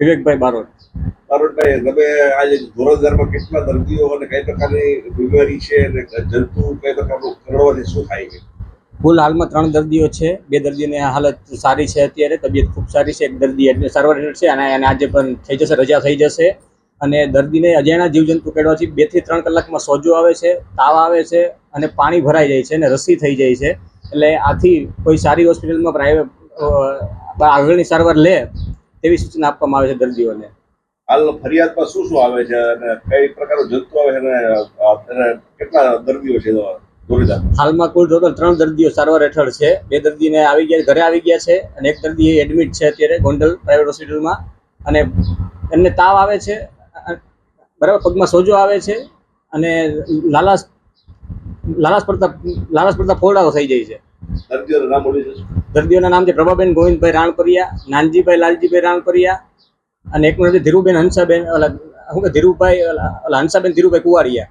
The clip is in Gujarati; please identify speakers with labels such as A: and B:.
A: વિવેકભાઈ બારોટ.
B: બારોટભાઈ તમે આજે ધોરણદરમાં કેટલા દર્દીઓ અને કઈ પ્રકારની બીમારી છે અને જંતુ કઈ પ્રકારનું કરડવાથી શું થાય છે?
A: કુલ હાલમાં ત્રણ દર્દીઓ છે. બે દર્દીઓની હાલત સારી છે અત્યારે તબિયત ખૂબ સારી છે. એક દર્દી એટલે સારવાર હેઠળ છે અને એને આજે પણ થઈ જશે રજા થઈ જશે. અને દર્દીને અજાણ્યા જીવજંતુ કરડવાથી બેથી ત્રણ કલાકમાં સોજો આવે છે તાવ આવે છે અને પાણી ભરાઈ જાય છે અને રસી થઈ જાય છે. એટલે આથી કોઈ સારી હોસ્પિટલમાં પ્રાઇવેટ આગળની સારવાર લે તેવી સૂચના આપવામાં આવે છે દર્દીઓને?
B: હાલ ફરિયાદમાં શું શું આવે છે અને કઈ પ્રકારનું જંતુ આવે છે અને કેટલા દર્દીઓ છે
A: હાલમાં કુલ ટોટલ ત્રણ દર્દીઓ સારવાર હેઠળ છે. બે દર્દીને આવી ગયા ઘરે આવી ગયા છે અને એક દર્દી એડમિટ છે અત્યારે ગોંડલ પ્રાઇવેટ હોસ્પિટલમાં અને એમને તાવ આવે છે બરાબર પગમાં સોજો આવે છે અને લાલાશ લાલાશ પડતા લાલાશ પડતા ફોડાઓ થઈ જાય છે.
B: દર્દીઓનું નામ
A: છે પ્રભાબેન ગોવિંદભાઈ રાણપરિયા, નાનજીભાઈ લાલજીભાઈ રાણપરિયા અને એકનું છે ધીરુબેન હંસાબેન ઓલા શું કે ધીરુભાઈ ઓલા હંસાબેન ધીરુભાઈ કુવારિયા.